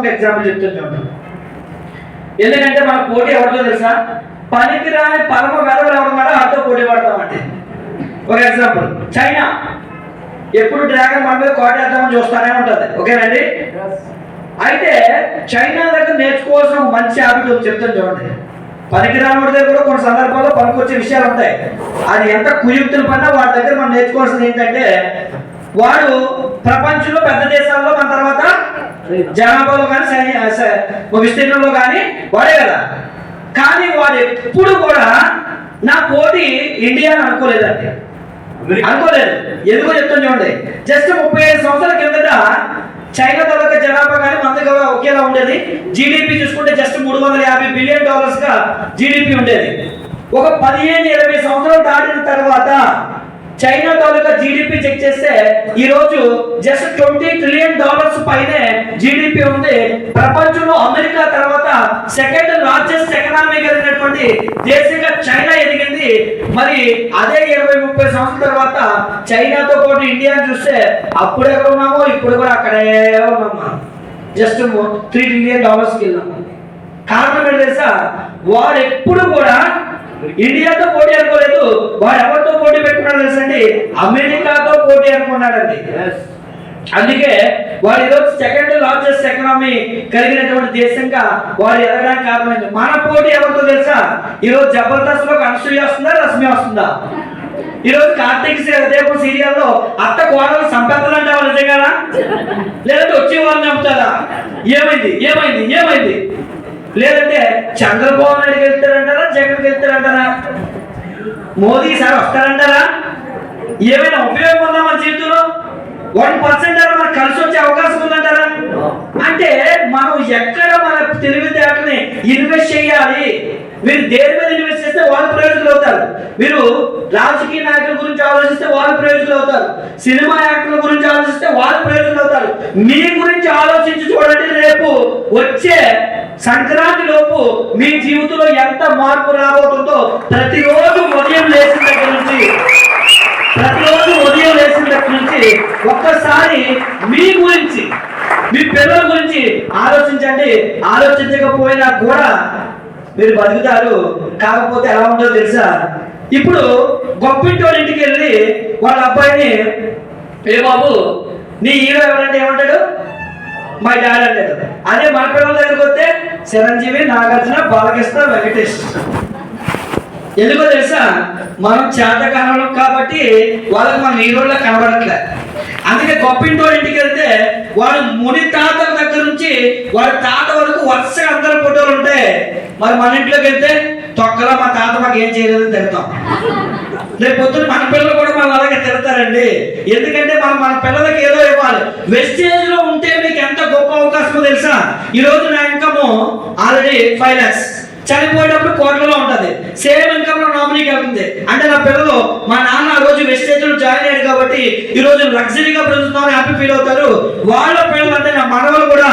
ఒక ఎగ్జాంపుల్ చెప్తాను చూడండి ఎందుకంటే మన పోటీ ఎవరితో తెలుసా? పనికిరాని పరమ వెదవలు ఎవరున్నారో అంతా పోటీ పడతామండి. ఒక ఎగ్జాంపుల్ చైనా ఎప్పుడు డ్రాగన్ మన మీద కోటేద్దామని చూస్తానే ఉంటుంది. ఓకేనండి? అయితే చైనా దగ్గర నేర్చుకోవాల్సిన మంచి హ్యాబిట్ ఉంది చెప్తాను చూడండి. పనికిరాముడి దగ్గర కూడా కొన్ని సందర్భాల్లో పనికొచ్చే విషయాలు ఉంటాయి. అది ఎంత కుయుక్తులు పడినా వాడి దగ్గర మనం నేర్చుకోవాల్సింది ఏంటంటే వాడు ప్రపంచంలో పెద్ద దేశాల్లో మన తర్వాత జనాభాలో కానీ విస్తీర్ణంలో కానీ వాడే కదా. కానీ వాడు ఎప్పుడు కూడా నా పోటీ ఇండియా అని అనుకోలేదండి. అనుకోలేదు. ఎందుకో చెప్తాను చూడండి. జస్ట్ ముప్పై ఐదు సంవత్సరాల కిందట చైనా తాలూకా జనాభా కానీ మన దగ్గర ఒకేలా ఉండేది. జీడిపి చూసుకుంటే జస్ట్ మూడు వందల యాభై బిలియన్ డాలర్స్గా జీడిపి ఉండేది. ఒక పదిహేను ఇరవై సంవత్సరాలు దాటిన తర్వాత చైనా తాలూకా జీడిపి చెక్ చేస్తే ఈ రోజు జస్ట్ ట్వంటీ ట్రిలియన్ డాలర్స్ పైనే జీడిపి ఉంది. ప్రపంచంలో అమెరికా తర్వాత సెకండ్ లార్జెస్ట్ ఎకనామీ కలిగినటువంటి దేశంగా చైనా ఎదిగింది. మరి అదే ఇరవై ముప్పై సంవత్సరాల తర్వాత చైనాతో పాటు ఇండియా చూస్తే అప్పుడు ఎక్కడ ఉన్నామో ఇప్పుడు కూడా అక్కడే ఉన్నామా? జస్ట్ త్రీ ట్రిలియన్ డాలర్స్కి వెళ్ళాము కారణం ఏంటి వారు ఎప్పుడు కూడా ఇండియాతో పోటీ అనుకోలేదు. వాడు ఎవరితో పోటీ తెలుసండి అమెరికాతో పోటీ అనుకున్నాడండి. అందుకే వాడు ఈరోజు సెకండ్ లార్జెస్ట్ ఎకనామీ కలిగినటువంటి దేశంగా వాడు ఎదగడానికి కారణమైంది. మన పోటీ ఎవరితో తెలుసా? ఈరోజు జబర్దస్త్లో అనసూయ వస్తుందా రశ్మి వస్తుందా? ఈరోజు కార్తీక్ దీపం సీరియల్లో అత్త కోడలు సంపెత్తలంటావా నిజంగానా? లేదంటే వచ్చే వాళ్ళని చంపుతారా ఏమైంది ఏమైంది ఏమైంది? లేదంటే చంద్రబాబు నాయుడుకి వెళ్తారంటారా జగన్కి వెళ్తారంటారా మోదీ సార్ వస్తారంటారా? ఏమైనా ఉపయోగం ఉందా మన జీవితంలో వన్ పర్సెంట్ అలా మనకు కలిసి వచ్చే అవకాశం ఉందంటారా? అంటే మనం ఎక్కడ మన తెలివితేటని ఇన్వెస్ట్ చేయాలి? మీరు దేని మీద ఇన్వెస్ట్ చేస్తే వాళ్ళు ప్రయోజకులు అవుతారు? మీరు రాజకీయ నాయకుల గురించి ఆలోచిస్తే వాళ్ళు ప్రయోజకులు అవుతారు. సినిమా యాక్టర్ల గురించి ఆలోచిస్తే వాళ్ళు ప్రయోజకులు అవుతారు. మీ గురించి ఆలోచించి చూడండి రేపు వచ్చే సంక్రాంతి లోపు మీ జీవితంలో ఎంత మార్పు రాబోతుందో ప్రతిరోజు ఉదయం లేచిన దగ్గర నుంచి ప్రతిరోజు ఉదయం లేచిన దగ్గర నుంచి ఒక్కసారి మీ గురించి మీ పిల్లల గురించి ఆలోచించండి. ఆలోచించకపోయినా కూడా మీరు బతుకుతారు. కాకపోతే ఎలా ఉంటుందో తెలుసా? ఇప్పుడు గొప్పింటి వాళ్ళ ఇంటికి వెళ్ళి వాళ్ళ అబ్బాయిని ఏ బాబు నీ హీరో ఎవరంటే ఏమంటాడు? మా డాడీ అంటాడు అదే మన పిల్లల దగ్గరికి వస్తే? చిరంజీవి నాగార్జున బాలకృష్ణ వెంకటేష్. ఎందుకో తెలుసా? మనం చేతకాలం కాబట్టి వాళ్ళకి మన హీరోల్లో కనబడట్లే. అందుకే గొప్పింటో ఇంటికి వెళ్తే వాడు ముని తాతల దగ్గర నుంచి వాడి తాత వరకు వరుసగా అందరి ఫోటోలు ఉంటాయి. మరి మన ఇంట్లోకి వెళ్తే తొక్కలా మా తాత మాకు ఏం చేయలేదని తిడతాం. రేపు పొద్దున్న మన పిల్లలు కూడా మనం అలాగే తిడతారండి. ఎందుకంటే మనం మన పిల్లలకి ఏదో ఇవ్వాలి. వెస్టేజ్లో ఉంటే మీకు ఎంత గొప్ప అవకాశమో తెలుసా? ఈ రోజు నా ఇన్కమ్ ఆల్రెడీ ఫైవ్ లాక్స్ చనిపోయేటప్పుడు కోర్టులో ఉంటుంది. సేమ్ ఇన్కమ్లో నామినీకి వెళ్తుంది అంటే నా పిల్లలు మా నాన్న ఆ రోజు వెస్టేజ్లో జాయిన్ అయ్యాడు కాబట్టి ఈ రోజు లగ్జరీగా బ్రతుకుతామని హ్యాపీ ఫీల్ అవుతారు. వాళ్ళ పిల్లలు అంటే నా మనవలు కూడా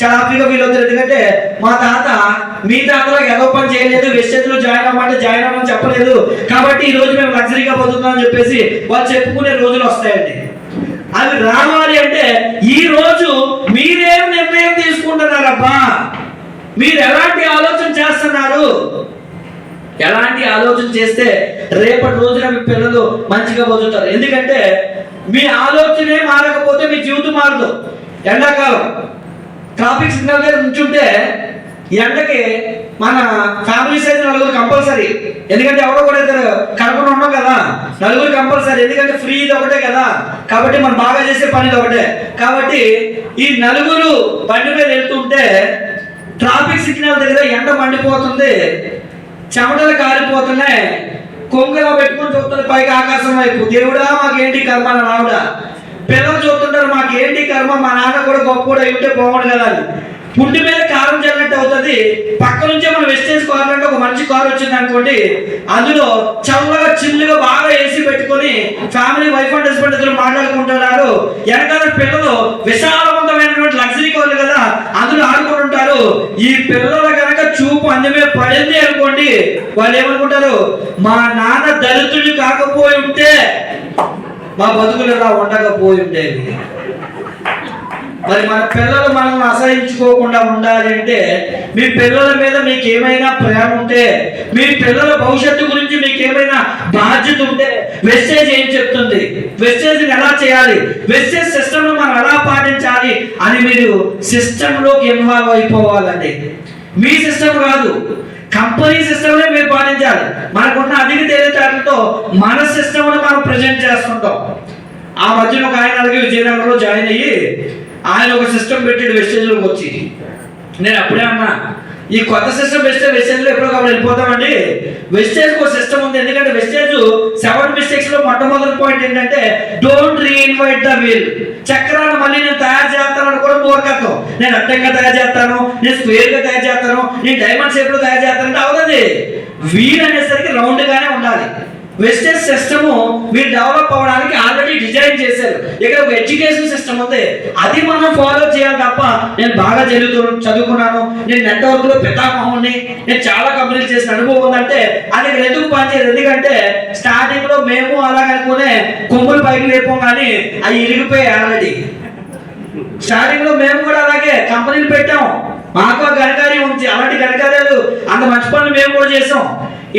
చాలా హ్యాపీగా ఫీల్ అవుతారు. ఎందుకంటే మా తాత మీ తాతలో ఏదో పని చేయలేదు వెస్టేజ్లో జాయిన్ అవ్వమంటే జాయిన్ అవ్వమని చెప్పలేదు. కాబట్టి ఈ రోజు మేము లగ్జరీగా బతుకుతామని చెప్పేసి వాళ్ళు చెప్పుకునే రోజులు వస్తాయండి. అవి రావాలి అంటే ఈ రోజు మీరేం నిర్ణయం తీసుకుంటున్నారబ్బా? మీరు ఎలాంటి ఆలోచన చేస్తున్నారు? ఎలాంటి ఆలోచన చేస్తే రేపటి రోజున మీ పిల్లలు మంచిగా బతుకుతారు? ఎందుకంటే మీ ఆలోచనే మారకపోతే మీ జీవితం మారదు. ఎండాకాలం. ట్రాఫిక్ సిగ్నల్ దగ్గర ఉంచుంటే ఎండకి మన ఫ్యామిలీ సైజ్ నలుగురు కంపల్సరీ ఎందుకంటే ఎవరో కూడా ఇద్దరు కనుక్కొని ఉన్నాం కదా. నలుగురు కంపల్సరీ ఎందుకంటే ఫ్రీ ఇది ఒకటే కదా. కాబట్టి మనం బాగా చేసే పని ఇది ఒకటే. కాబట్టి ఈ నలుగురు బండి మీద వెళ్తుంటే ట్రాఫిక్ సిగ్నల్ దగ్గర ఎండ మండిపోతుంది చెమటలు కారిపోతున్నాయి కొంగలో పెట్టుకొని చూస్తుంది పైకి ఆకాశం వైపు. దేవుడా మాకేంటి కర్మ రావుడా పిల్లలు చూస్తుంటారు మాకేంటి కర్మ? మా నాన్న కూడా గొప్ప కూడా ఉంటే బాగుండు కదా అని. పుండి మీద కారం చల్లినట్టు అవుతుంది. పక్క నుంచే మనం వెస్టేజ్ కార్ అంటే ఒక మంచి కార్ వచ్చింది అనుకోండి అందులో చల్లగా చిల్లుగా బాగా ఏసీ పెట్టుకొని ఫ్యామిలీ వైఫ్ అండ్ హస్బెండ్ ఇద్దరు మాట్లాడుకుంటున్నారు. వెనకాల పిల్లలు విశాలవంతమైనటువంటి లగ్జరీ కార్లు కదా అందులో ఆడుకుంటారు ఈ పిల్లల కనుక చూపు అందమే పడింది అనుకోండి వాళ్ళు ఏమనుకుంటారు? మా నాన్న దళితుడు కాకపోయి ఉంటే మా బతుకులు ఇలా ఉండకపోయి ఉండేది మరి మన పిల్లలు మనల్ని అసహించుకోకుండా ఉండాలి అంటే మీ పిల్లల మీద మీకు ఏమైనా ప్రేమ ఉంటే మీ పిల్లల భవిష్యత్తు గురించి మీకు ఏమైనా బాధ్యత ఉంటే వెస్టేజ్ ఏం చెప్తుంది? వెస్టేజ్ ఎలా చేయాలి? వెస్టేజ్ సిస్టమ్ మనం ఎలా పాటించాలి అని మీరు సిస్టమ్లోకి ఇన్వాల్వ్ అయిపోవాలండి. మీ సిస్టమ్ కాదు కంపెనీ సిస్టమ్నే మీరు పాటించాలి. మనకున్న అధిక తెలివితేటలతో మన సిస్టమ్ను మనం ప్రజెంట్ చేస్తుంటాం. ఆ మధ్యన ఒక ఆయన అలాగే విజయనగరంలో జాయిన్ అయ్యి ఆయన ఒక సిస్టమ్ పెట్టాడు వెస్టేజ్లోకి వచ్చి. నేను అప్పుడే అన్నా ఈ కొత్త సిస్టమ్ వెస్టే వెస్టేజ్లో ఎప్పుడో కాబట్టి వెళ్ళిపోతామండి. వెస్టేజ్ ఒక సిస్టమ్ ఉంది ఎందుకంటే వెస్టేజ్ సెవెన్ మిస్టేక్స్లో మొట్టమొదటి పాయింట్ ఏంటంటే డోంట్ రీఇన్వైట్ ద వీల్ చక్రాలు మళ్ళీ నేను తయారు చేస్తాను కూడా మూర్ఖత్వం. నేను అడ్డంగా తయారు చేస్తాను నేను స్క్వేర్గా తయారు చేస్తాను నేను డైమండ్ షేప్లో తయారు చేస్తాను అంటే అవుతుంది వీల్ అనేసరికి రౌండ్ గానే ఉండాలి. వెస్టర్న్ సిస్టమ్ మీరు డెవలప్ అవ్వడానికి ఆల్రెడీ డిజైన్ చేశారు. ఇక్కడ ఒక ఎడ్యుకేషన్ సిస్టమ్ ఉంది. అది మనం ఫాలో చేయాలి తప్ప నేను బాగా చదువుతూ చదువుకున్నాను. నేను నెట్వర్క్లో పితామహుని నేను చాలా కంపెనీలు చేసిన అనుభవం ఉందంటే అది ఇక్కడ ఎందుకు పనిచేయదు? ఎందుకంటే స్టార్టింగ్లో మేము అలాగనుకునే కొమ్ములు పైకి లేపం కానీ అవి ఇరిగిపోయాయి ఆల్రెడీ స్టార్టింగ్లో మేము కూడా అలాగే కంపెనీలు పెట్టాం. మాకు ఆ ఉంది. అలాంటి ఘనకార్యాలు అంత మంచి పనులు మేము కూడా చేసాం.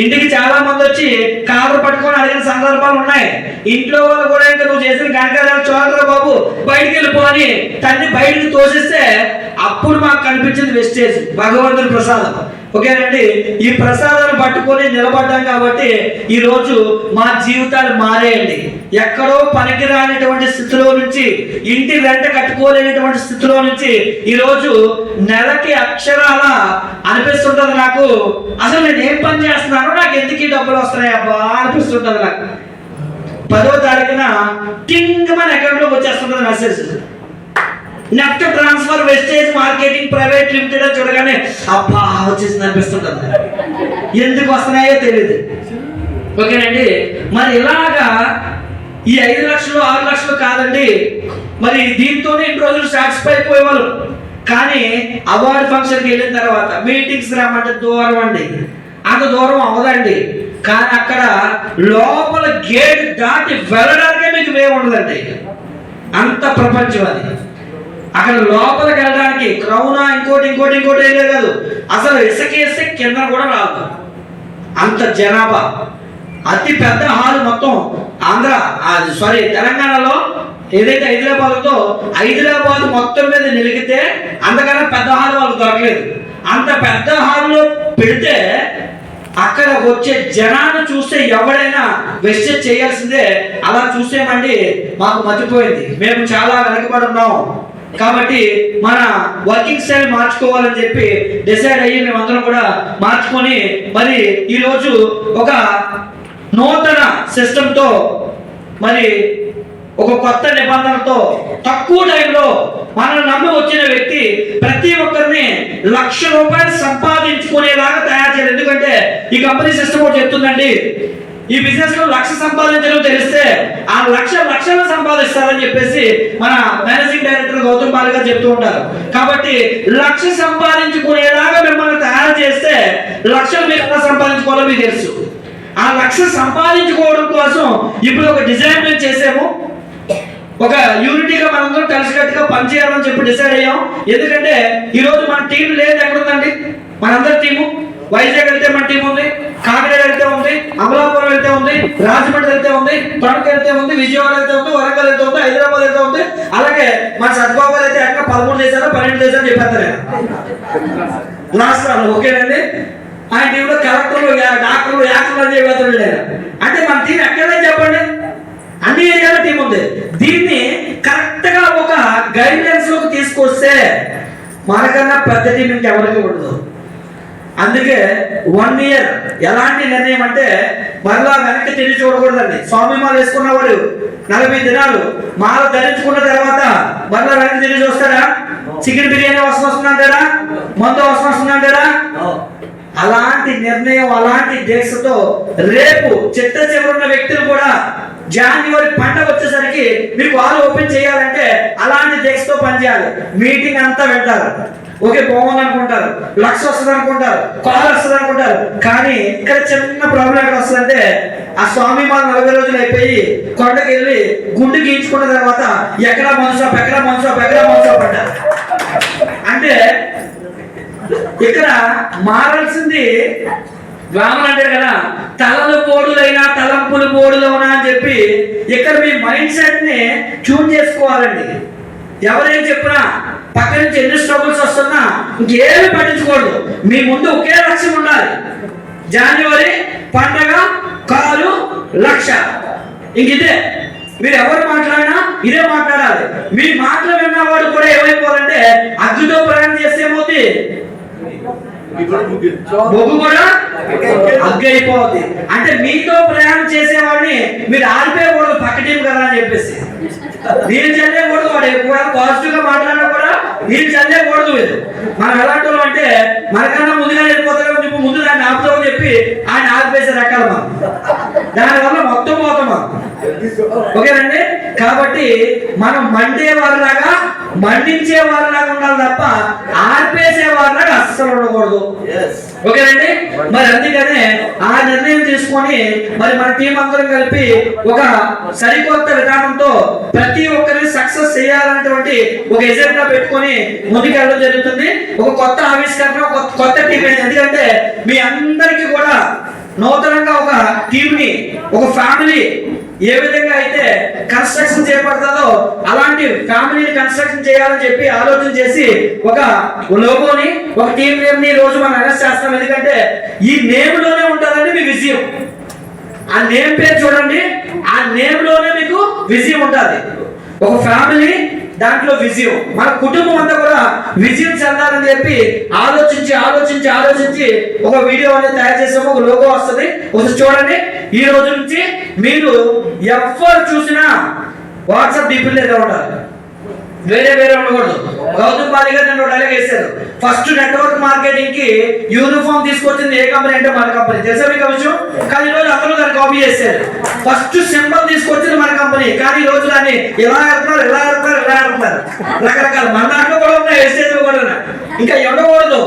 ఇంటికి చాలా మంది వచ్చి కారు పట్టుకొని అడిగిన సందర్భాలు ఉన్నాయి. ఇంట్లో వాళ్ళు కూడా ఇంకా నువ్వు చేసిన ఘనకార్యాలు చూడరా బాబు బయటికి వెళ్ళిపో అని తన్ని బయటికి తోసిస్తే అప్పుడు మాకు కనిపించింది వెస్టేజ్ భగవంతుని ప్రసాదం. ఓకేనండి ఈ ప్రసాదాన్ని పట్టుకొని నిలబడ్డాం కాబట్టి ఈ రోజు మా జీవితాలు మారేయండి. ఎక్కడో పనికిరానిటువంటి స్థితిలో నుంచి ఇంటి రెంట కట్టుకోలేనటువంటి స్థితిలో నుంచి ఈరోజు నెలకి అక్షరాల అనిపిస్తుంటది నాకు. అసలు నేను ఏం పని చేస్తున్నానో నాకు ఎందుకు ఈ డబ్బులు వస్తున్నాయి అబ్బా? అనిపిస్తుంటది నాకు. పదో తారీఖున కింగ్ మన అకౌంట్లోకి వచ్చేస్తుంటుంది message NEFT transfer wastage marketing private limited అని చూడగానే అబ్బా వచ్చేసింది అనిపిస్తుంటుంది ఎందుకు వస్తున్నాయో తెలియదు ఓకేనండి? మరి ఇలాగా ఈ ఐదు లక్షలు ఆరు లక్షలు కాదండి. మరి దీంతోనే ఇన్ని రోజులు సాటిస్ఫై అయిపోయేవాళ్ళు. కానీ అవార్డు ఫంక్షన్కి వెళ్ళిన తర్వాత మీటింగ్స్ రామంటే దూరం అండి. అంత దూరం అవదండి కానీ అక్కడ లోపల గేట్ దాటి వెళ్ళడానికే మీకు వే ఉండదండి. అంత ప్రపంచం అది. అక్కడ లోపలికి వెళ్ళడానికి క్రౌనా ఇంకోటి ఇంకోటి ఇంకోటి ఏం కాదు అసలు ఇసుకేస్తే కింద కూడా రాదు. అంత జనాభా. అతి పెద్ద హాల్ మొత్తం ఆంధ్ర సారీ తెలంగాణలో ఏదైతే హైదరాబాద్ ఉందో హైదరాబాద్ మొత్తం మీద నిలిగితే అంతకన్నా పెద్ద హాల్ వాళ్ళకి దొరకలేదు. అంత పెద్ద హాల్లో పెడితే అక్కడ వచ్చే జనాన్ని చూస్తే ఎవడైనా వెస్టేజ్ చేయాల్సిందే అలా చూసేమండి మాకు మర్చిపోయింది మేము చాలా వెనకబడి ఉన్నాం. కాబట్టి మన వర్కింగ్ స్టైల్ మార్చుకోవాలని చెప్పి డిసైడ్ అయ్యి మేమందరం కూడా మార్చుకొని మరి ఈరోజు ఒక నూతన సిస్టంతో మరి ఒక కొత్త నిబంధనతో తక్కువ టైంలో మనల్ని నమ్మి వచ్చిన వ్యక్తి ప్రతి ఒక్కరిని లక్ష రూపాయలు సంపాదించుకునేలాగా తయారు చేయాలి. ఎందుకంటే ఈ కంపెనీ సిస్టమ్ కూడా చెప్తుందండి ఈ బిజినెస్లో లక్ష సంపాదించడం తెలిస్తే ఆ లక్ష లక్షలు సంపాదిస్తారని చెప్పేసి మన మేనేజింగ్ డైరెక్టర్ గౌతమ్ బాల్ గారు చెప్తూ ఉంటారు. కాబట్టి లక్ష సంపాదించుకునేలాగా మిమ్మల్ని తయారు చేస్తే లక్షలు మీరు ఎలా సంపాదించుకోవాలో మీకు తెలుసు. ఆ లక్ష సంపాదించుకోవడం కోసం ఇప్పుడు ఒక డిజైన్ మేము చేసాము. ఒక యూనిటీగా మనందరం కలిసికట్టుగా పనిచేయాలని చెప్పి డిసైడ్ అయ్యాం. ఎందుకంటే ఈరోజు మన టీం లేదు ఎక్కడుందండి? మనందరి టీము వైజాగ్ వెళ్తే మన టీం ఉంది కాకినాడ వెళ్తే ఉంది అమలాపురం వెళ్తే ఉంది రాజమండ్రి వెళ్తే ఉంది తొడక వెళ్తే ఉంది విజయవాడ వెళ్తే ఉంది వరంగల్ వెళ్తే ఉంది హైదరాబాద్ వెళ్తే ఉంది. అలాగే మన సద్బాబు అయితే ఎక్కడ పదమూడు చేశారో పన్నెండు చేశారో చెప్పేస్తారు రాష్ట్రాలు ఓకేనండి? ఆయన టీంలో కలెక్టర్లు డాక్టర్లు యాక్టర్లు అని చెప్పేస్తాడు అంటే మన టీం ఎక్కడ చెప్పండి. అన్ని ఏరియాలో టీం ఉంది. దీన్ని కరెక్ట్గా ఒక గైడ్లైన్స్లోకి తీసుకొస్తే మనకన్నా పెద్ద టీం ఇంకెవరికి ఉండదు. అందుకే వన్ ఇయర్ ఎలాంటి నిర్ణయం అంటే మరలా వెనక్కి తిరిగి చూడకూడదండి. స్వామి మాల వేసుకున్నవాడు నలభై దినాలు మాల ధరించుకున్న తర్వాత మరలా వెనక్కి తిరిగి చూస్తాడా చికెన్ బిర్యానీ అవసరం వస్తుందంటాడా మందు అవసరం వస్తుందంటాడా అలాంటి నిర్ణయం అలాంటి దీక్షతో రేపు చిట్ట చివరున్న వ్యక్తులు కూడా జాన్యువరి పంట వచ్చేసరికి మీకు వాళ్ళు ఓపెన్ చేయాలంటే అలాంటి దీక్షతో పనిచేయాలి మీటింగ్ అంతా వెళ్తారు ఓకే బాగుంది అనుకుంటారు. లక్ష వస్తుంది అనుకుంటారు. కాల్ వస్తుంది అనుకుంటారు. కానీ ఇక్కడ చిన్న ప్రాబ్లం ఎక్కడ వస్తుందంటే ఆ స్వామి మా నలభై రోజులు అయిపోయి కొండకి వెళ్ళి గుండు గీయించుకున్న తర్వాత ఎక్కడ మనసు ఎక్కడ మనసు ఎక్కడ మనసు పడ్డారు అంటే ఇక్కడ మారాల్సింది వామన్ అంటారు కదా తలలు పోడులైనా తలంపులు పోడులవునా అని చెప్పి ఇక్కడ మీ మైండ్ సెట్ని ట్యూన్ చేసుకోవాలండి. ఎవరేం చెప్పినా పక్క నుంచి ఎన్ని స్ట్రగుల్స్ వస్తున్నా ఇంకేమి పట్టించకూడదు మీ ముందు ఒకే లక్ష్యం ఉండాలి. జనవరి పండగ కాలు లక్ష. ఇంక ఇదే. మీరు ఎవరు మాట్లాడినా ఇదే మాట్లాడాలి. మీ మాటలు విన్నవాడు కూడా ఏమైపోవాలంటే అగ్గితో ప్రయాణం చేస్తే ఏమవుతుంది బొగ్గు కూడా అగ్గి అయిపోద్ది అంటే మీతో ప్రయాణం చేసేవాడిని మీరు ఆడిపోయకూడదు పక్క టీం కదా అని చెప్పేసి. మీరు చల్లేకూడదు వాడు ఎక్కువ పాజిటివ్గా మాట్లాడినా కూడా మీరు చల్లేకూడదు మీరు మనం ఎలాంటి అంటే మనకన్నా ముందుగా వెళ్ళిపోతారని చెప్పి ముందు దాన్ని ఆపుతామని చెప్పి ఆయన ఆపివేసే రకాల మనం. దానివల్ల మొత్తం పోతాం మనం. ఓకేనండి? కాబట్టి మనం మండే వారిలాగా మండించే వారిలాగా ఉండాలి తప్ప ఆర్పేసే వారిలాగా అస్సలు ఉండకూడదు. ఓకేనండి? మరి అందుకనే ఆ నిర్ణయం తీసుకొని మరి మన టీం అందరం కలిపి ఒక సరికొత్త విధానంతో ప్రతి ఒక్కరిని సక్సెస్ చేయాలన్నటువంటి ఒక ఎజెండా పెట్టుకొని ముందుకెళ్ళడం జరుగుతుంది. ఒక కొత్త ఆవిష్కరణ కొత్త టీం ఎందుకంటే మీ అందరికీ కూడా నూతనంగా ఒక టీమ్ని ఒక ఫ్యామిలీ ఏ విధంగా అయితే కన్స్ట్రక్షన్ చేపడతాదో అలాంటి ఫ్యామిలీని కన్స్ట్రక్షన్ చేయాలని చెప్పి ఆలోచన చేసి ఒక లోగోని ఒక టీం నేమ్ని రోజు మనం అనౌన్స్ చేస్తాం. ఎందుకంటే ఈ నేమ్లోనే ఉంటుందండి మీ విజయం. ఆ నేమ్ పేరు చూడండి. ఆ నేమ్లోనే మీకు విజయం ఉంటుంది. ఒక ఫ్యామిలీ దాంట్లో విజయం. మన కుటుంబం అంతా కూడా విజయం చెందాలని చెప్పి ఆలోచించి ఆలోచించి ఆలోచించి ఒక వీడియో అనేది తయారు చేసాము. ఒక లోగో వస్తుంది. ఒకసారి చూడండి. ఈ రోజు నుంచి మీరు ఎవరు చూసినా వాట్సాప్ డీపీలు ఏదో ఉండాలి. వేరే వేరే ఉండకూడదు గౌతమ్ పాలి గారు నేను డైలాగ్ వేశారు ఫస్ట్ నెట్వర్క్ మార్కెటింగ్కి యూనిఫామ్ తీసుకొచ్చింది ఏ కంపెనీ అంటే మన కంపెనీ తెలుసా మీకు విషయం? కానీ ఈ రోజు అందరూ దాన్ని కాపీ చేశారు. ఫస్ట్ సింబల్ తీసుకొచ్చింది మన కంపెనీ కానీ ఈ రోజు దాన్ని ఎలా ఆడుతున్నారు ఎలా ఆడుతున్నారు ఎలా ఆడుతున్నారు? రకరకాల మన దాంట్లో కూడా ఉన్నాయి ఎస్టేజ్ కూడా ఇంకా ఉండకూడదు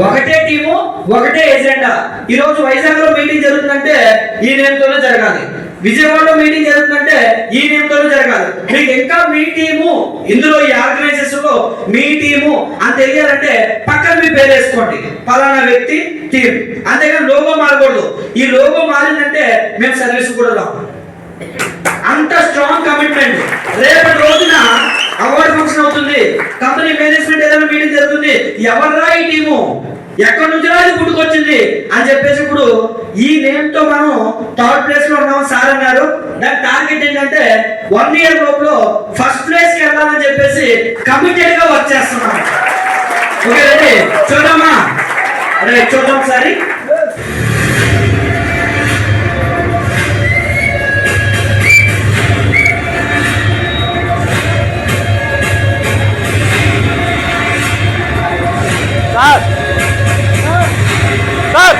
ఒకటే టీము ఒకటే ఎజెండా ఈ రోజు వైజాగ్లో మీటింగ్ జరుగుతుందంటే ఈ నేమ్తోనే జరగాలి. విజయవాడలో మీటింగ్ జరుగుతుందంటే ఈ టీంతో జరగాలి. మీకు ఇంకా మీ టీము ఇందులో ఈ ఆర్గనైజేషన్లో మీ టీము అని తెలియాలంటే పక్కన మీ పేరు వేసుకోండి. పలానా వ్యక్తి టీం అంతేగాని లోగో మారకూడదు. ఈ లోగో మారిందంటే మేము సర్వీస్ కూడా రాము. అంత స్ట్రాంగ్ కమిట్మెంట్ రేపటి రోజున అవార్డు ఫంక్షన్ అవుతుంది. కంపెనీ మేనేజ్మెంట్ ఏదైనా మీటింగ్ జరుగుతుంది. ఎవర్రా ఈ టీము ఎక్కడి నుంచి రాదు పుట్టుకొచ్చింది అని చెప్పేసి ఇప్పుడు ఈ నేమ్తో మనం థర్డ్ ప్లేస్లో ఉన్నాం. సార్ అన్నారు దాని టార్గెట్ ఏంటంటే వన్ ఇయర్ లోపల ఫస్ట్ ప్లేస్కి వెళ్ళాలని చెప్పేసి కమిటెడ్గా వర్క్ చేస్తున్నాం. Okay ready? చూద్దామా? చూద్దాం ఒకసారి సార్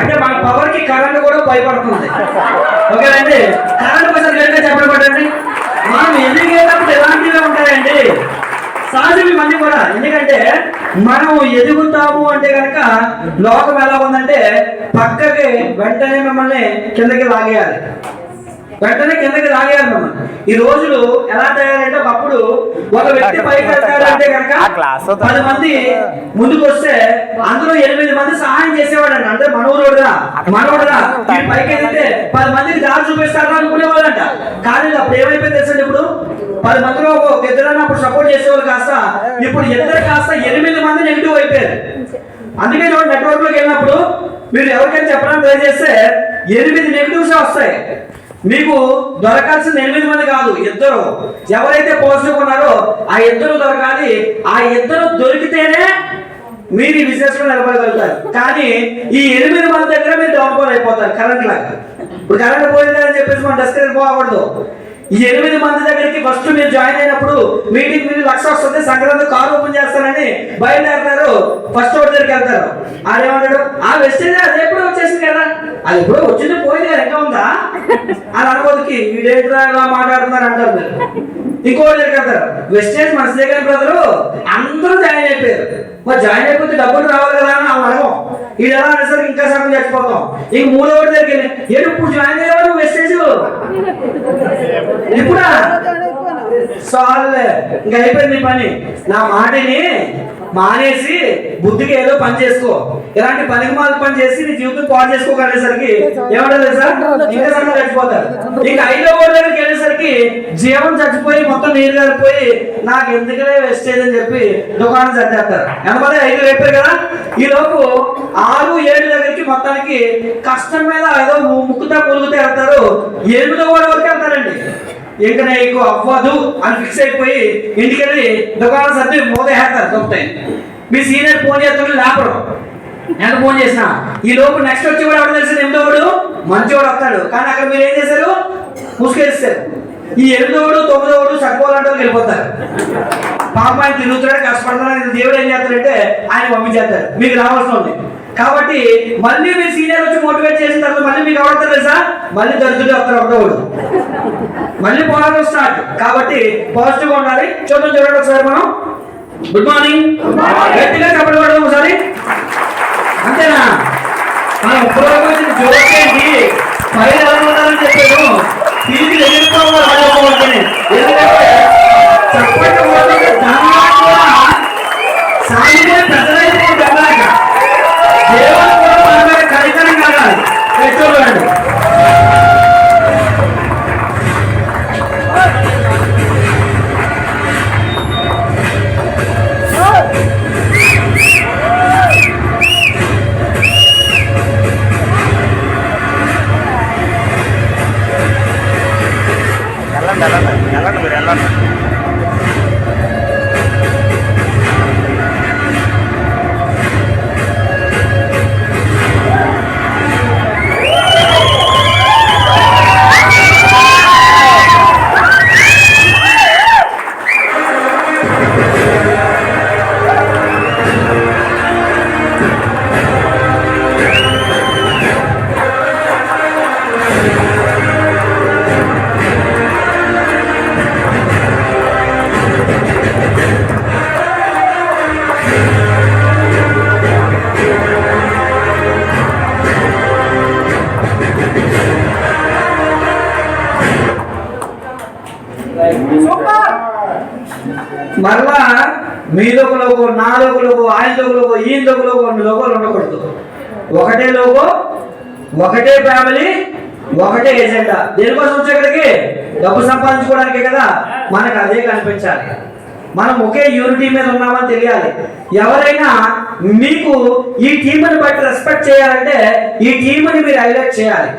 అంటే మన పవర్కి కరెంట్ కూడా భయపడుతుంది. ఓకేనండి కరెంట్ కోసం గట్టిగా చెప్పడం పడండి మనం ఎదిగేటప్పుడు ఎలాంటివి ఉంటాయండి. సహజం ఇవన్నీ కూడా. ఎందుకంటే మనం ఎదుగుతాము అంటే కనుక లోకం ఎలా ఉందంటే పక్కకి వెంటనే మిమ్మల్ని కిందకి లాగేయాలి. వెంటనే కిందకి మిమ్మల్ని ఈ రోజులు ఎలా తయారంటే ఒకప్పుడు ఒక వ్యక్తి పైకి వెళ్తాడంటే కనుక పది మంది ముందుకు వస్తే అందులో ఎనిమిది మంది సహాయం చేసేవాడంట. అంటే మనవరుడురా మనవడురా వీడు పైకి ఎదిగితే పది మందికి దారి చూపిస్తారా అనుకునేవాళ్ళంట. కానీ అప్పుడు ఏమైపోయింది తెలుసండి ఇప్పుడు? పది మందిలో ఒక ఇద్దరన్నా అప్పుడు సపోర్ట్ చేసేవాళ్ళు కాస్త ఇప్పుడు ఇద్దరు కాస్త ఎనిమిది మంది నెగిటివ్ అయిపోయారు. అందుకే నెట్వర్క్లోకి వెళ్ళినప్పుడు మీరు ఎవరికైనా చెప్పడానికి ట్రై చేస్తే ఎనిమిది నెగిటివ్స్ వస్తాయి. మీకు దొరకాల్సిన ఎనిమిది మంది కాదు ఇద్దరు. ఎవరైతే పాజిటివ్ ఉన్నారో ఆ ఇద్దరు దొరకాలి. ఆ ఇద్దరు దొరికితేనే మీరు ఈ బిజినెస్లో నిలబడగలుగుతారు. కానీ ఈ ఎనిమిది మంది దగ్గర మీరు డౌన్ అయిపోతారు కరెంట్ లాగా. ఇప్పుడు కరెంట్ పోయిందని చెప్పేసి మనం డస్ట్ పోకూడదు. ఈ ఎనిమిది మంది దగ్గరికి ఫస్ట్ మీరు జాయిన్ అయినప్పుడు మీటింగ్ మీరు లక్ష వస్తుంది సంక్రాంతి కారు ఓపెన్ చేస్తానని బయలుదేరుతారు. ఫస్ట్ ఒకటి దగ్గరికి వెళ్తారు. ఆడేమంటాడు ఆ వెస్టేజ్ అది ఎప్పుడు వచ్చేసింది కదా? అది ఎప్పుడు వచ్చింది పోయింది కదా ఇంకా ఉందా? అని అనుకోదుకి వీడేంట్రా ఇలా మాట్లాడుతున్నారు? అంటారు మీరు. ఇంకోటి దగ్గరికి వెళ్తారు. వెస్టేజ్ మన దగ్గర బ్రదరు అందరూ జాయిన్ అయిపోయారు. మరి జాయిన్ అయిపోతే డబ్బులు రావాలి కదా అని అడగం ఇది ఎలా అనేసరికి ఇంకా సగం చచ్చిపోతాం ఇంక మూడో ఒకటి ఏడు ఇప్పుడు జాయిన్ అయ్యావు నువ్వు వెస్టేజ్ ఇప్పుడా సార్లే ఇంకా అయిపోయింది పని. నా మాటని మానేసి బుద్ధికి ఏదో పని చేసుకో. ఇలాంటి పనికి మాల పని చేసి నీ జీవితం పాడు చేసుకోగలిగేసరికి ఏమంటారు సార్ ఇంకా సగం చచ్చిపోతారు ఇంకా ఐదో ఓడి దగ్గరికి వెళ్ళేసరికి జీవం చచ్చిపోయి మొత్తం నీరు గారిపోయి నాకు ఎందుకులే వేస్టేజ్ అని చెప్పి దుకాణం సర్దేస్తారు. ఎంతమంది ఐదు అయిపోయారు కదా? ఈ లోపు ఆరు ఏడు దగ్గరికి మొత్తానికి కష్టం మీద ఏదో ముక్కుతా పొలుగుతా వెళ్తారు. ఎనిమిదో ఓడి వరకు వెళ్తారండి. ఇంకా నీకు అవ్వదు అని ఫిక్స్ అయిపోయి ఇంటికి వెళ్ళి దుకాణం సర్ది మోదేస్తారు దొరుకుతాయి. మీ సీనియర్ ఫోన్ చేస్తుంటే లేపరు. ఎంత ఫోన్ చేసినా. ఈ లోపు నెక్స్ట్ వచ్చి కూడా ఎవరు తెలిసిన ఎనిమిదోడు మంచివాడు వస్తాడు. కానీ అక్కడ మీరు ఏం చేశారు? ముసుకేస్తారు ఈ ఎనిమిదోడు తొమ్మిదోడు సరిపోవాలంటే వెళ్ళిపోతారు. పాప ఆయన తిరుగుతున్నాడు కష్టపడుతున్నాడు దేవుడు ఏం చేస్తాడంటే ఆయన పంపించేస్తారు. మీకు రావాల్సి ఉంది. కాబట్టి మళ్ళీ మీ సీనియర్ వచ్చి మోటివేట్ చేసిన తర్వాత మళ్ళీ మీకు ఎవరు తెలుసా? మళ్ళీ దరిద్రుడు వస్తారు ఒకటోడు మళ్ళీ పోరాటం స్టార్ట్ కాబట్టి పాజిటివ్ ఉండాలి. చూద్దాం చూడండి ఒకసారి మనం. గుడ్ మార్నింగ్ గట్టిగా చెప్పండి కూడా ఒకసారి. అంతేనా? మనం ఇప్పుడు జోక్ ఏంటి పైన ఎలా ఉండాలని చెప్పాను. తిరిగి ఎదుర్కోవాలి ఒక లోగో రెండు లోగోలు ఉండకూడదు. ఒకటే లోగో ఒకటే ఫ్యామిలీ ఒకటే ఏజెండా దేనికోసం వచ్చే ఇక్కడికి? డబ్బు సంపాదించుకోవడానికే కదా? మనకు అదే కనిపించాలి. మనం ఒకే యూనిటీ మీద ఉన్నామని తెలియాలి. ఎవరైనా మీకు ఈ టీంని బట్టి రెస్పెక్ట్ చేయాలంటే ఈ టీంని మీరు హైలైట్ చేయాలి.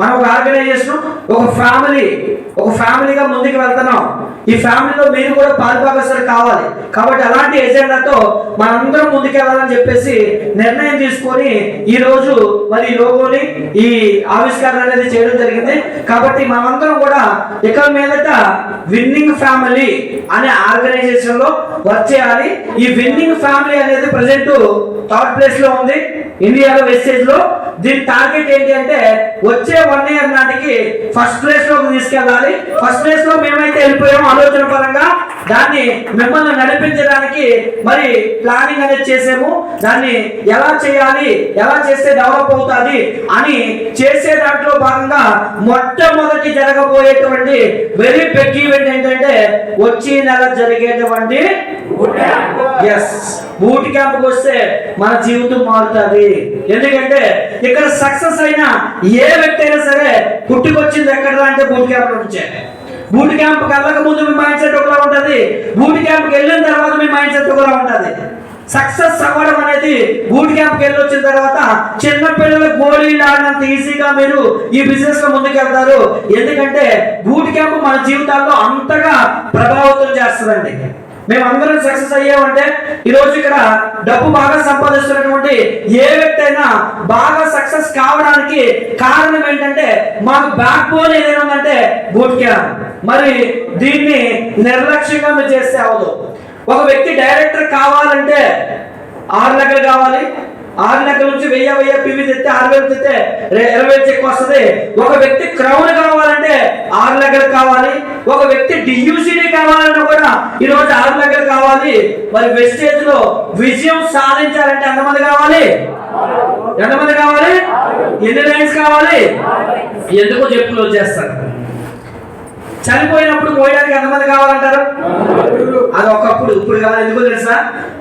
మనం ఒక ఆర్గనైజేషన్ ఒక ఫ్యామిలీ ఒక ఫ్యామిలీగా ముందుకు వెళ్తున్నాం. ఈ ఫ్యామిలీలో మీరు కూడా పాల్భాగస్తులు కావాలి. కాబట్టి అలాంటి ఎజెండాతో మనందరం ముందుకెళ్ళాలని చెప్పేసి నిర్ణయం తీసుకొని ఈ రోజు మరి ఈ లోగోని ఈ ఆవిష్కరణ అనేది చేయడం జరిగింది. కాబట్టి మనందరం కూడా ఇక మీదట విన్నింగ్ ఫ్యామిలీ అనే ఆర్గనైజేషన్లో వర్క్ చేయాలి. ఈ విన్నింగ్ ఫ్యామిలీ అనేది ప్రజెంట్ థర్డ్ ప్లేస్లో ఉంది. ఇండియాలో వెస్టేజ్లో దీని టార్గెట్ ఏంటి అంటే వచ్చే వన్ ఇయర్ నాటికి ఫస్ట్ ప్లేస్లోకి తీసుకెళ్ళాలి. ఫస్ట్ ప్లేస్లో మేమైతే వెళ్ళిపోయామో ఆలోచన పరంగా. దాన్ని మిమ్మల్ని నడిపించడానికి మరి ప్లానింగ్ అనేది చేసాము. దాన్ని ఎలా చేయాలి ఎలా చేస్తే డెవలప్ అవుతుంది అని చేసే దాంట్లో భాగంగా మొట్టమొదటి జరగబోయేటువంటి వెరీ పెగ్ ఈవెంట్ ఏంటంటే వచ్చే నెల జరిగేటువంటి ఎస్ బూట్ క్యాంప్కి వస్తే మన జీవితం మారుతుంది. ఎందుకంటే ఇక్కడ సక్సెస్ అయిన ఏ వ్యక్తి అయినా సరే పుట్టుకొచ్చింది ఎక్కడ అంటే బూట్ క్యాంప్ నుంచే. బూట్ క్యాంప్ కళ్ళక ముందు మీ మైండ్ సెట్ ఒకలా ఉంటుంది. బూట్ క్యాంప్ వెళ్ళిన తర్వాత మీ మైండ్ సెట్ ఒకలా ఉంటుంది. సక్సెస్ అవ్వడం అనేది బూట్ క్యాంప్ వెళ్ళి వచ్చిన తర్వాత చిన్న పిల్లలు గోళీలు ఆడినంత ఈజీగా మీరు ఈ బిజినెస్లో ముందుకెళ్తారు. ఎందుకంటే బూట్ క్యాంప్ మన జీవితాల్లో అంతగా ప్రభావితం చేస్తుందండి. మేము అందరం సక్సెస్ అయ్యామంటే ఈరోజు ఇక్కడ డబ్బు బాగా సంపాదిస్తున్నటువంటి ఏ వ్యక్తి అయినా బాగా సక్సెస్ కావడానికి కారణం ఏంటంటే మాకు బ్యాక్ బోన్ ఏదైనా ఉందంటే బూట్ క్యాంప్ మరి దీన్ని నిర్లక్ష్యంగా మీరు చేస్తే అవ్వదు ఒక వ్యక్తి డైరెక్టర్ కావాలంటే ఆరు లెక్కలు కావాలి ఆరు లెక్కల నుంచి వెయ్యి వెయ్యి పివి తెస్తే ఆరు వేలు తెస్తే ఇరవై వేలు చెక్ వస్తుంది. ఒక వ్యక్తి క్రౌన్ కావాలంటే ఆరు లెక్కలు కావాలి. ఒక వ్యక్తి డియూసీడీ కావాలన్నా కూడా ఈ రోజు ఆరు లెక్కలు కావాలి. మరి వెస్టేజ్లో విజయం సాధించాలంటే ఎంతమంది కావాలి? ఎంతమంది కావాలి? ఎన్ని లైన్స్ కావాలి? ఎందుకో చెప్పులు వచ్చేస్తారు చనిపోయినప్పుడు పోయడానికి ఎంతమంది కావాలంటారు? అది ఒకప్పుడు ఇప్పుడు కాదు ఎందుకో తెలుసా?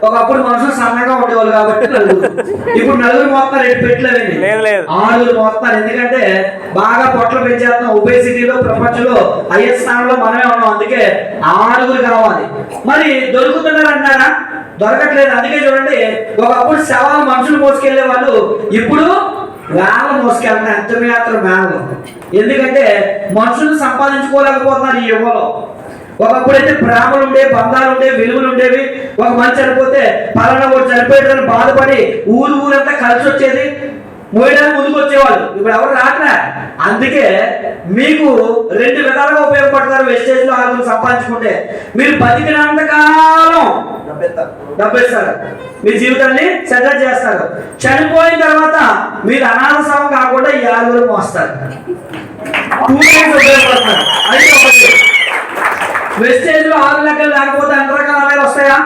ఒకప్పుడు మనుషులు సన్నగా ఉండేవాళ్ళు కాబట్టి నలుగురు. ఇప్పుడు నలుగురు మోస్తున్నారు ఎటు పెట్టలేదండి లేదు, లేదు. ఆరుగురు మోస్తున్నారు ఎందుకంటే బాగా పొట్టలు పెంచేస్తున్నాం. ఒబేసిటీలో ప్రపంచంలో హైయెస్ట్ స్థానంలో మనమే ఉన్నాం. అందుకే ఆరుగురు కావాలి. మరి దొరుకుతున్నారు అంటారా దొరకట్లేదు. అందుకే చూడండి ఒకప్పుడు శవాలు మనుషులు మోసుకెళ్ళే వాళ్ళు ఇప్పుడు వేల మోసుకెళ్తున్నారు ఎంత మాత్రం ఎందుకంటే మనుషులు సంపాదించుకోలేకపోతున్నారు ఈ యుగంలో. ఒకప్పుడు అయితే ప్రేమలు ఉండే బంధాలు ఉండే విలువలు ఉండేవి ఒక మంచి చనిపోతే పలానా ఒకటి చనిపోయాడని బాధపడి ఊరు ఊరంతా కలిసి వచ్చేది మోయడానికి ముందుకు వచ్చేవాళ్ళు. ఇప్పుడు ఎవరు రాట్లే? అందుకే మీకు రెండు విధాలుగా ఉపయోగపడతారు వెస్టేజ్లో ఆరుగురు సంపాదించుకుంటే. మీరు బతికినంత కాలం డబ్బేస్తారు. మీ జీవితాన్ని సెటిల్ చేస్తారు. చనిపోయిన తర్వాత మీరు అనాథ శవం కాకుండా ఈ ఆరుగురు మోస్తారు. టూ టైమ్స్ ఉపయోగపడతారు. అది వెస్టేజ్లో ఆరు లెక్కలు లేకపోతే అన్ని రకాల ఆదాయాలు వస్తాయా?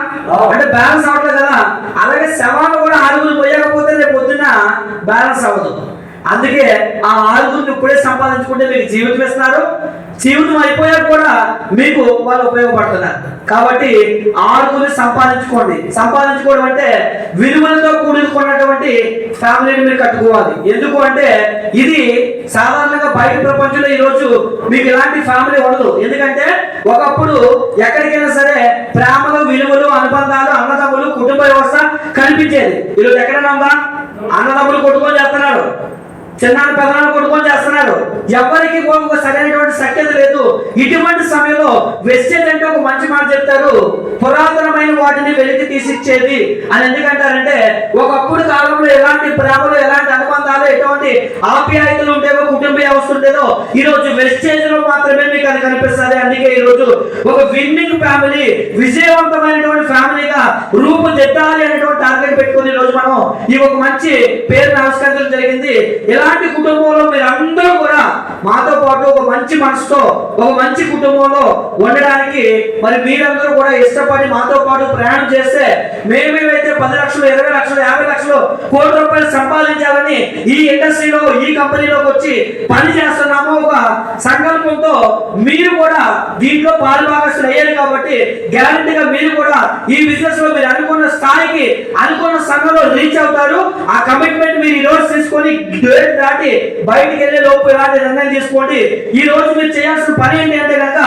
అంటే బ్యాలెన్స్ అవ్వట్లేదు కదా. అలాగే శవాలు కూడా ఆరుగురు పోయకపోతే రేపు పొద్దున్న బ్యాలెన్స్ అవ్వదు. అందుకే ఆ ఆరుగురిని ఇప్పుడే సంపాదించుకుంటే మీకు జీవితం ఇస్తున్నారు. జీవితం అయిపోయాక కూడా మీకు వాళ్ళు ఉపయోగపడుతున్నారు కాబట్టి ఆరుగురిని సంపాదించుకోండి. సంపాదించుకోవడం అంటే విలువలతో కూడుకున్నటువంటి ఫ్యామిలీని మీరు కట్టుకోవాలి. ఎందుకు అంటే ఇది సాధారణంగా బయట ప్రపంచంలో ఈ రోజు మీకు ఇలాంటి ఫ్యామిలీ ఉండదు. ఎందుకంటే ఒకప్పుడు ఎక్కడికైనా సరే ప్రేమలు విలువలు అనుబంధాలు అన్నదమ్ములు కుటుంబ వ్యవస్థ కనిపించేది. ఈరోజు ఎక్కడైనా ఉందా? అన్నదమ్ములు కొట్టుకొని చేస్తున్నారు. చిన్నాన్ని పెదనాన్ని కొట్టుకొని చేస్తున్నారు. ఎవరికి ఒక సరైనటువంటి సఖ్యత లేదు. ఇటువంటి సమయంలో వెస్టేజ్ అంటే ఒక మంచి మాట చెప్తారు. పురాతనమైన వాటిని వెలికి తీసిచ్చేది. అని ఎందుకంటారంటే ఒకప్పుడు కాలంలో ఎలాంటి ప్రేమలు ఎలాంటి అనుబంధాలు ఎటువంటి ఆప్యాయతలు ఉండేవో కుటుంబ వ్యవస్థ ఉండేదో ఈ రోజు వెస్టేజ్లో మాత్రమే మీకు అది కనిపిస్తుంది. అందుకే ఈ రోజు ఒక విన్నింగ్ ఫ్యామిలీ విజయవంతమైనటువంటి ఫ్యామిలీగా రూపుదిద్దాలి అనేటువంటి టార్గెట్ పెట్టుకుని ఈ రోజు మనం ఈ ఒక మంచి పేరు ఆవిష్కరించడం జరిగింది. ఇలాంటి కుటుంబంలో మీరు అందరూ కూడా మాతో పాటు ఒక మంచి మనసుతో ఒక మంచి కుటుంబంలో ఉండడానికి మరి మీరందరూ కూడా ఇష్టపడి మాతో పాటు ప్రయాణం చేస్తే మేమేమైతే పది లక్షలు ఇరవై లక్షలు యాభై లక్షలు కోటి రూపాయలు సంపాదించాలని ఈ ఇండస్ట్రీలో ఈ కంపెనీలోకి వచ్చి పని చేస్తున్నాము. ఒక సంకల్పంతో మీరు కూడా దీంట్లో పాలుభాగస్తులు అయ్యారు కాబట్టి గ్యారంటీగా మీరు కూడా ఈ బిజినెస్లో మీరు అనుకున్న స్థాయికి అనుకున్న సంఘంలో రీచ్ అవుతారు. ఆ కమిట్మెంట్ మీరు ఈ రోజు తీసుకొని డేట్ దాటి బయటికి వెళ్ళే లోపు ఇలాంటి నిర్ణయం తీసుకోండి. ఈ రోజు మీరు చేయాల్సిన పని ఏంటి అంటే కనుక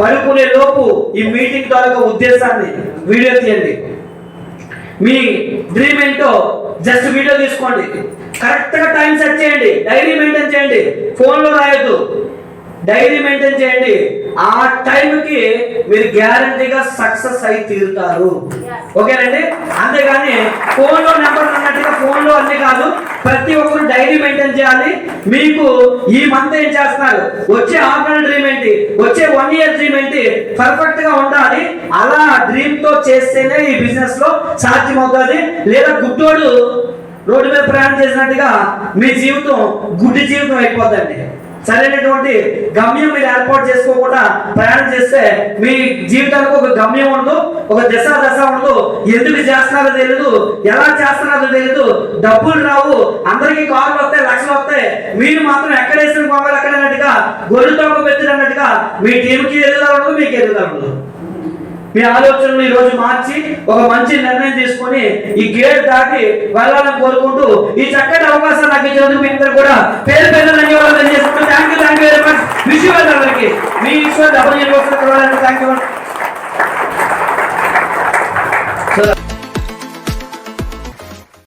పడుకునే లోపు ఈ మీటింగ్ తాలూకా ఉద్దేశాన్ని వీడియో తీయండి. మీ డ్రీమ్ ఏంటో జస్ట్ వీడియో తీసుకోండి. కరెక్ట్గా టైం సెట్ చేయండి. డైరీ మెయింటైన్ చేయండి. ఫోన్లో రాయొద్దు. డైరీ మెయింటైన్ చేయండి. ఆ టైంకి మీరు గ్యారంటీగా సక్సెస్ అయి తీరుతారు. ఓకేనండి? అంతేగాని ఫోన్లో నెంబర్ అన్నట్టుగా ఫోన్లో అన్ని కాదు ప్రతి ఒక్కరు డైరీ మెయింటైన్ చేయాలి. మీకు ఈ మంత్ ఏం చేస్తున్నారు? వచ్చే ఆఫ్టర్ డ్రీమ్ ఏంటి? వచ్చే వన్ ఇయర్ డ్రీమ్ ఏంటి? పర్ఫెక్ట్గా ఉండాలి. అలా డ్రీమ్తో చేస్తేనే ఈ బిజినెస్లో సాధ్యం అవుతుంది లేదా గుడ్డోడు రోడ్డు మీద ప్రయాణం చేసినట్టుగా మీ జీవితం గుడ్డి జీవితం అయిపోద్దండి. సరైనటువంటి గమ్యం మీరు ఏర్పాటు చేసుకోకుండా ప్రయాణం చేస్తే మీ జీవితానికి ఒక గమ్యం ఉండదు ఒక దశ దశ ఉండదు ఎందుకు చేస్తున్నారో తెలియదు ఎలా చేస్తున్నారో తెలియదు డబ్బులు రావు అందరికీ కార్లు వస్తాయి లక్షలు వస్తాయి మీరు మాత్రం ఎక్కడ వేసిన పొంగలు ఎక్కడ అన్నట్టుగా గొర్రె తొక్క పెట్టినట్టుగా మీ టీంకి ఎదుగుదల ఉండదు మీకు ఎదుగుదల ఉండదు మీ ఆలోచనలు ఈ రోజు మార్చి ఒక మంచి నిర్ణయం తీసుకొని ఈ గేట్ దాటి వెళ్ళాలని కోరుకుంటూ ఈ చక్కటి అవకాశం నాకు ఇచ్చినందుకు మీ అందరూ కూడా పేరు పేరు ధన్యవాదాలు తెలియజేసుకుంటూ thank you thank you very much wish you అందరికి. మీ Eshwar double university thank you